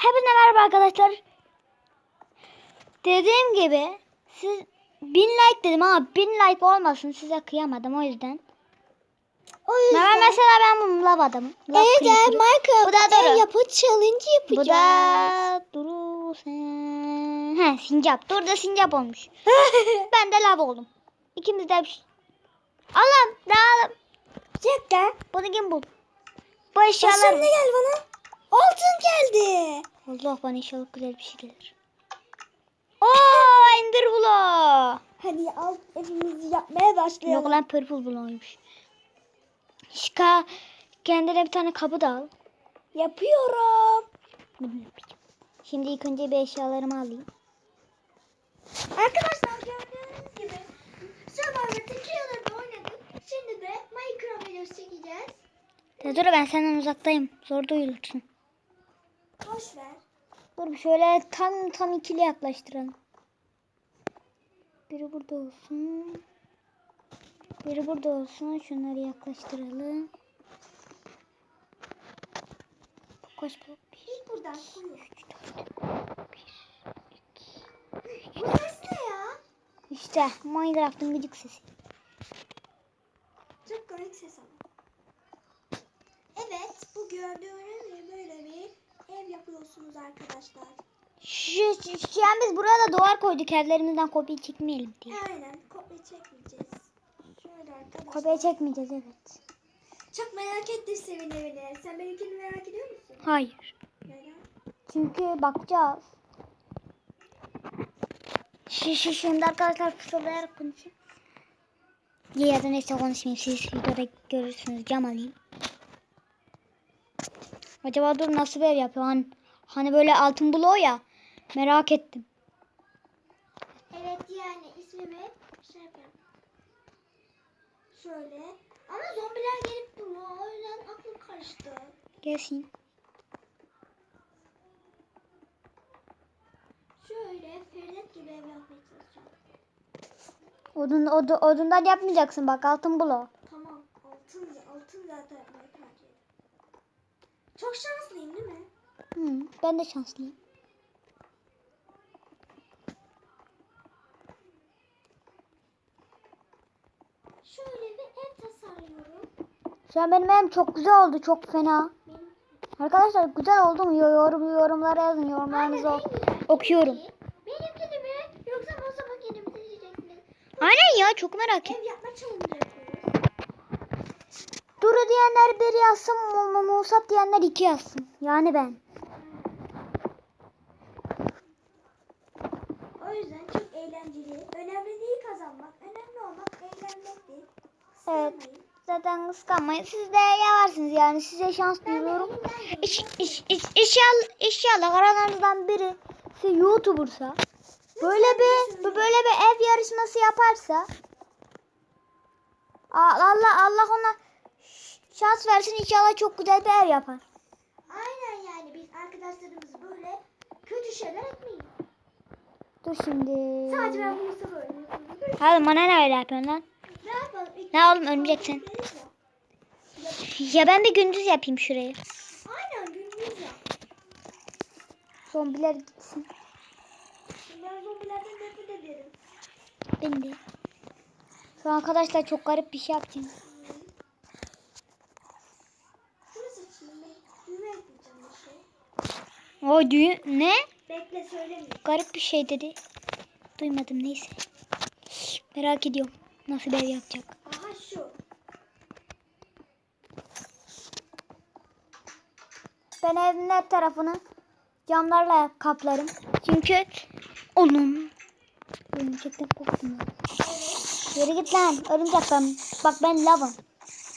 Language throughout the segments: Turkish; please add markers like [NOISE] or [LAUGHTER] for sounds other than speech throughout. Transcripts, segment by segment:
Hepinize merhaba arkadaşlar. Dediğim gibi siz bin like dedim ama bin like olmasın size kıyamadım o yüzden. O Ben mesela ben bunu lav adamım. Lav Evet creeper'ım. Minecraft Bu da ev Duru. yapı challenge Bu yapacağız. da Duru sen. He sincap. Dur da sincap olmuş. [LAUGHS] ben de lav oldum. İkimiz de bir şey. Allah'ım dağılım. Dakika. Bunu kim buldu? Bu Eşyalar... ne geldi bana? Altın geldi. Allah bana inşallah güzel bir şey gelir. Oo Ender Bula. Hadi al evimizi yapmaya başlayalım. Yok lan purple Bula'ymış. Şika kendine bir tane kapı da al. Yapıyorum. Şimdi ilk önce bir eşyalarımı alayım. Arkadaşlar gördüğünüz gibi Survivor'da iki yıldır oynadık. Şimdi de Minecraft videosu çekeceğiz. Ya dur ben senden uzaktayım. Zor duyulursun. Boş ver. Dur bir şöyle tam tam ikili yaklaştıralım. Biri burada olsun. Biri burada olsun. Şunları yaklaştıralım. Kaç bu? Bir, buradan koyuyor. üç, dört, bir, iki. Bu ses ne ya? İşte Minecraft'ın gıcık sesi. Çok garip ses ama. Evet bu gördüğünüz ev yapıyorsunuz arkadaşlar. Şu, şu, şu an biz buraya da duvar koyduk evlerimizden kopya çekmeyelim diye. Aynen kopya çekmeyeceğiz. Şöyle arkadaşlar. Kopya çekmeyeceğiz evet. Çok merak ettim senin evini. Sen benimkini merak ediyor musun? Hayır. Neden? Çünkü bakacağız. Şu, şu şimdi arkadaşlar fısıldayarak konuşayım. Ya da neyse konuşmayayım. Siz videoda görürsünüz. Cam alayım. Acaba dur nasıl bir ev yapıyor? Hani, hani böyle altın bloğu ya. Merak ettim. Evet yani ismimi şey yapıyorum. Şöyle. Ama zombiler gelip duruyor. O yüzden aklım karıştı. Gelsin. Şöyle Ferdet gibi ev yapmaya çalışacağım. Odun, odu, odundan yapmayacaksın bak altın bloğu. Tamam. Altın, altın zaten. Çok şanslıyım değil mi? Hı, ben de şanslıyım. Şöyle bir ev tasarlıyorum. Şu an benim evim çok güzel oldu. Çok fena. Benim Arkadaşlar güzel oldu mu? Yorum, yorumlara yazın. Yorumlarınızı Aynen, okuyorum. Benimkini mi yoksa Mustafa kendimizi diyeceksiniz. Aynen ya çok merak ettim. Ev yapma yapıyoruz. Duru diyenler bir yazsın, Mu- Mu- Musab diyenler iki yazsın. Yani ben. O yüzden çok eğlenceli. Önemli değil kazanmak. Önemli olmak eğlenmektir. Evet. Kıskanmayın. Zaten kıskanmayın. Siz de yavarsınız yani. Size şans diliyorum. İş, iş, iş, inşallah, inşallah aralarınızdan biri size YouTuber'sa böyle bir bu- böyle bir ev yarışması yaparsa Allah Allah ona şans versin inşallah çok güzel bir ev yapar. Aynen yani biz arkadaşlarımız böyle kötü şeyler etmeyin. Dur şimdi. Sadece ben bunu sana öğretiyorum. Hadi bana ne öyle yapıyorsun lan? Ne yapalım? İlk Ne oğlum örümceksin? deriz ya. Ben bir gündüz yapayım şurayı. Aynen gündüz ya. Zombiler gitsin. Ben zombilerden nefret ederim. Ben de. Şu arkadaşlar çok garip bir şey yapacağım. Şurası için ben düğme ekleyeceğim bir şey. O düğün ne? Bekle söylemiyorum. Garip bir şey dedi. Duymadım neyse. Merak ediyorum. Nasıl ev yapacak? Aha şu. Ben evin her tarafını camlarla kaplarım. Çünkü onun örümcekten korktum. ya. Yürü git lan örümcek ben. Bak ben lavım.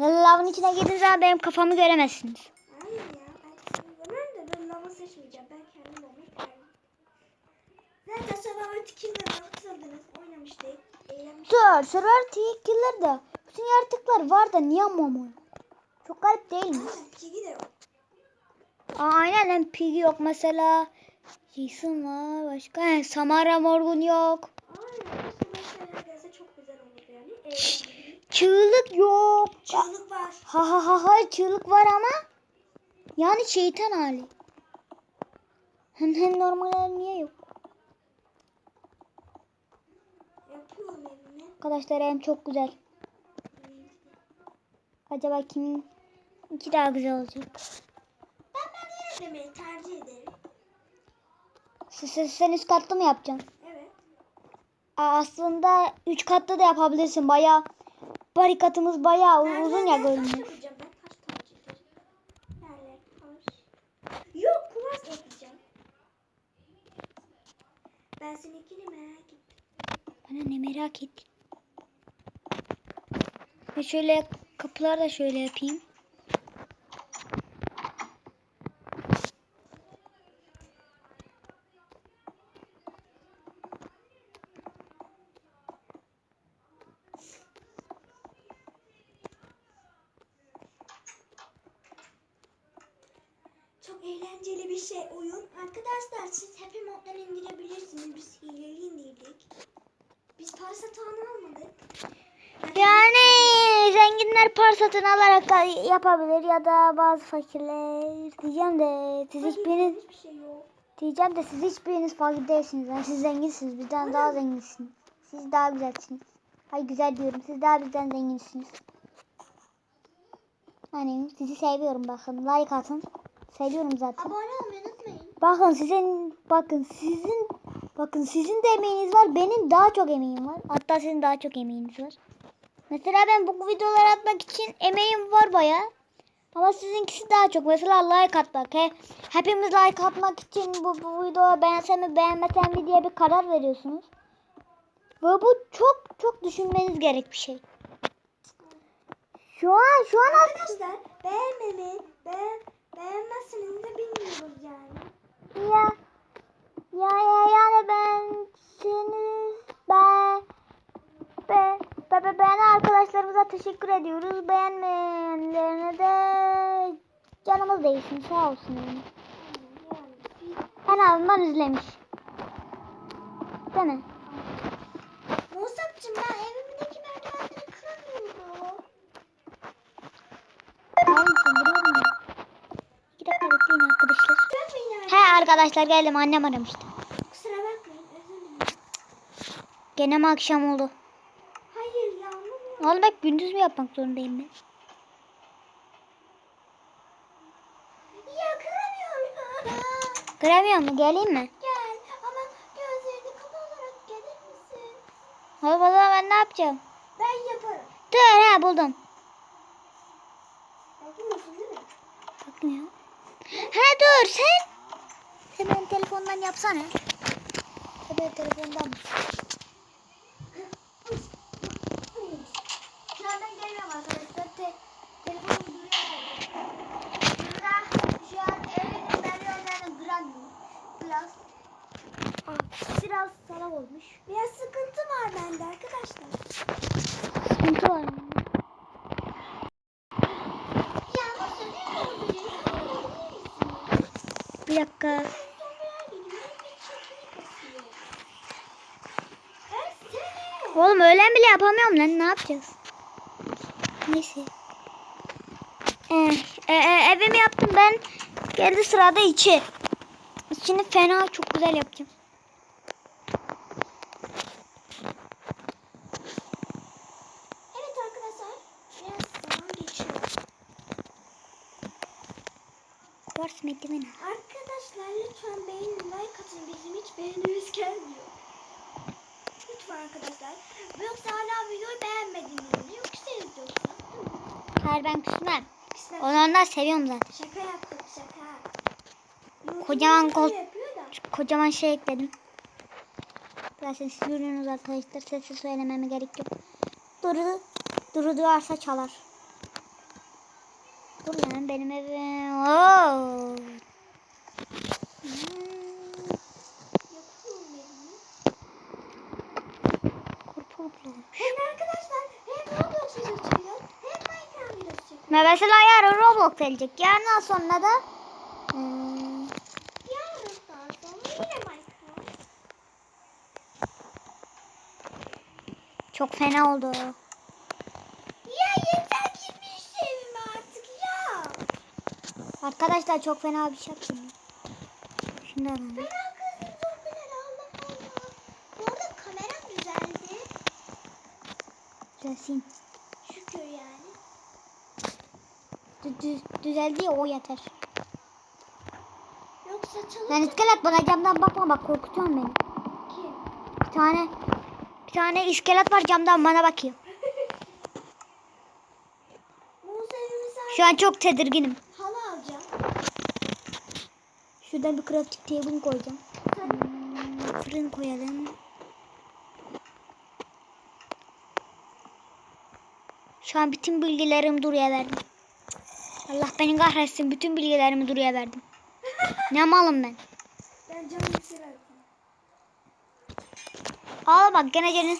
Lavın içine girdiğiniz zaman benim kafamı göremezsiniz. Hayır ya. Ben, ben de ben lava seçmeyeceğim. Ben kendim olmayı tercih Zaten Survivor Killer'ı hatırladınız. Oynamıştık. Eğlenmiştik. Dur Survivor Killer'da bütün yaratıklar var da niye mama? Çok garip değil mi? Aynen. Piggy de yok. Aa, aynen lan Piggy yok mesela. Jason var başka. He, Samara Morgan yok. Aynen. Çok güzel olur yani. Çığlık yok. Çığlık var. Ha ha ha ha çığlık var ama yani şeytan hali. Hem hem normalde niye yok? Arkadaşlar hem çok güzel. Acaba kimin iki daha güzel olacak? Ben ben yine demeyi tercih ederim. Siz, siz- sen üst katlı mı yapacaksın? Evet. Aa, aslında üç katlı da yapabilirsin. Baya barikatımız Ben uzun ya görünüyor. yapacağım. Ben taş tercih ederim. Yerler taş. Yok kuvars ekleyeceğim. Ben seninkini merak ettim. Bana ne merak ettin? Ve şöyle kapılar da şöyle yapayım. Eğlenceli bir şey oyun. Arkadaşlar siz Happy Mod'dan indirebilirsiniz. Biz hileli indirdik. Biz tane almadık. Yani zenginler par satın alarak da yapabilir ya da bazı fakirler diyeceğim de siz Hayır, hiçbiriniz hiçbir şey yok. diyeceğim de siz hiçbiriniz fakir değilsiniz. Yani siz zenginsiniz. Bizden daha zenginsiniz. Siz daha güzelsiniz. Hayır güzel diyorum. Siz daha bizden zenginsiniz. Hani sizi seviyorum bakın. Like atın. Seviyorum zaten. Abone olmayı unutmayın. Bakın sizin bakın sizin bakın sizin de emeğiniz var. Benim daha çok emeğim var. Hatta sizin daha çok emeğiniz var. Mesela ben bu videoları atmak için emeğim var baya. Ama sizinkisi daha çok. Mesela like atmak. He, hepimiz like atmak için bu, bu videoyu beğensem mi beğenmesem mi diye bir karar veriyorsunuz. Ve bu çok çok düşünmeniz gerek bir şey. Şu an şu an Arkadaşlar beğenmemi, beğen, beğenmezseniz de bilmiyoruz yani. Ya ya ya yani ben seni ben be, be, be, beğenen arkadaşlarımıza teşekkür ediyoruz. Beğenmeyenlerine de canımız değilsin sağ olsun yani. En azından üzlemiş. Değil mi? Musab'cığım ben evimdeki merdivenleri kıramıyorum. Sağ mısın biliyorum ya. İki dakika bekleyin arkadaşlar. Dönmeyin artık. He arkadaşlar geldim annem aramıştı. Kusura bakmayın özür dilerim. Gene mi akşam oldu? Hayır yağmur Oğlum bak gündüz mü yapmak zorundayım ben? Ya kıramıyorum. Kıramıyor mu? Geleyim mi? Gel ama gözlerini kapatarak gelir misin? Oğlum o zaman ben ne yapacağım? Ben yaparım. Dur he buldum. Yapmıyorsun değil mi? Bakmıyor. He dur sen. Benim telefondan yapsana. Benim telefondan. Şu an ben gelmiyorum arkadaşlar. Te telefonum duruyor. Burada şu an evin merdivenlerine granny. Plus. Biraz salak olmuş. Biraz sıkıntı var bende arkadaşlar. Sıkıntı var mı? Bir dakika. Oğlum öğlen bile yapamıyorum lan. Ne yapacağız? Neyse. Ee, e, e, evimi yaptım ben. Geldi sırada içi. İçini fena çok güzel yapacağım. Evet arkadaşlar. Biraz zaman geçiyor. Arkadaşlar lütfen beğenin like atın. Bizim hiç beğenimiz gelmiyor. Arkadaşlar. Yoksa hala videoyu beğenmediniz mi? Yoksa. Mi? Hayır ben küsmem. İşte Onu ondan seviyorum zaten. şaka yaptık şaka. Kocaman kol-. Kocaman şey ekledim. Zaten siz görüyorsunuz arkadaşlar. Sesi söylememe gerek yok. Duru, duru duyarsa çalar. Dur lan benim evim. Oo. Hmm, Yapıyorum evimi. Kurtuldu. Hem arkadaşlar hem Roblox videosu çekiyor hem Minecraft videosu çekiyor. Ve mesela yarın Roblox gelecek. Yarından sonra da Yarından sonra yine Minecraft. çok fena oldu. Ya yeter ki bir sevim artık ya. Arkadaşlar çok fena bir şey yaptım. Da alalım arkadaşım zombiler Allah Allah. Bu arada kameram düzeldi. Düzelsin. Şükür yani. Dü- dü- düzeldi o yeter. Yoksa çalıp Lan iskelet bana camdan bakma bak korkutuyorsun beni. Kim? Bir tane bir tane iskelet var camdan bana bakıyor. [LAUGHS] Şu an çok tedirginim. halı alacağım. Şuradan bir crafting table koyacağım. Hmm, Fırın koyalım. Şu an bütün bilgilerimi Duru'ya verdim. Allah beni kahretsin. Bütün bilgilerimi Duru'ya verdim. Ne malım ben. ben iksir atayım. Al bak gene gene.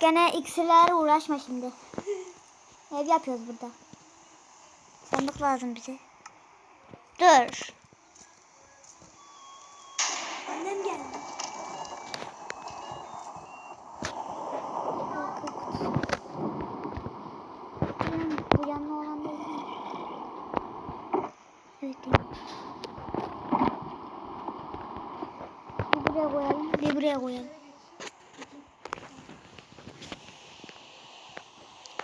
Gene iksirlerle uğraşma şimdi. Ev yapıyoruz burada. Sandık lazım bize. Dur. Annem geldi. Hmm, Bu yanlı olan değil mi? Evet değil. Bir buraya koyalım, bir buraya koyalım.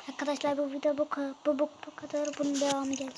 Arkadaşlar bu video bu, bu, bu, bu kadar. Bunun devamı gelecek.